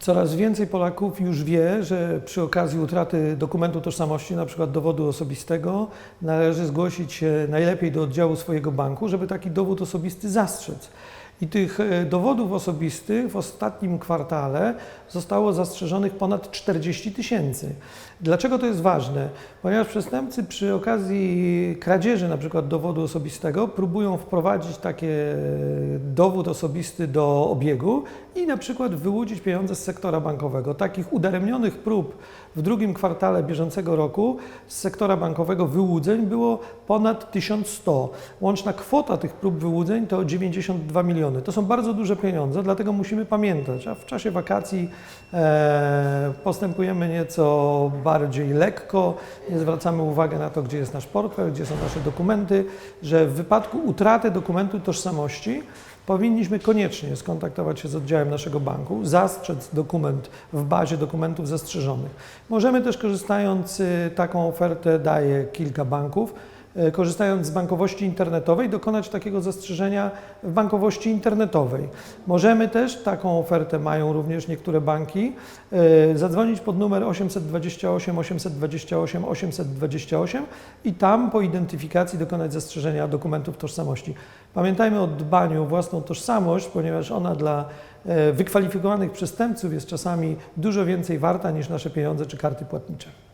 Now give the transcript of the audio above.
Coraz więcej Polaków już wie, że przy okazji utraty dokumentu tożsamości, na przykład dowodu osobistego, należy zgłosić się najlepiej do oddziału swojego banku, żeby taki dowód osobisty zastrzec. I tych e, dowodów osobistych w ostatnim kwartale zostało zastrzeżonych ponad 40 tysięcy. Dlaczego to jest ważne? Ponieważ przestępcy przy okazji kradzieży na przykład dowodu osobistego próbują wprowadzić takie e, dowód osobisty do obiegu i na przykład wyłudzić pieniądze z sektora bankowego. Takich udaremnionych prób w drugim kwartale bieżącego roku z sektora bankowego wyłudzeń było ponad 1100. Łączna kwota tych prób wyłudzeń to 92 miliony. To są bardzo duże pieniądze, dlatego musimy pamiętać, a w czasie wakacji e, postępujemy nieco bardziej lekko, nie zwracamy uwagi na to, gdzie jest nasz portfel, gdzie są nasze dokumenty, że w wypadku utraty dokumentu tożsamości powinniśmy koniecznie skontaktować się z oddziałem naszego banku, zastrzec dokument w bazie dokumentów zastrzeżonych. Możemy też korzystając, y, taką ofertę daje kilka banków, korzystając z bankowości internetowej, dokonać takiego zastrzeżenia w bankowości internetowej. Możemy też, taką ofertę mają również niektóre banki, y, zadzwonić pod numer 828 828 828 i tam po identyfikacji dokonać zastrzeżenia dokumentów tożsamości. Pamiętajmy o dbaniu o własną tożsamość, ponieważ ona dla e, wykwalifikowanych przestępców jest czasami dużo więcej warta niż nasze pieniądze czy karty płatnicze.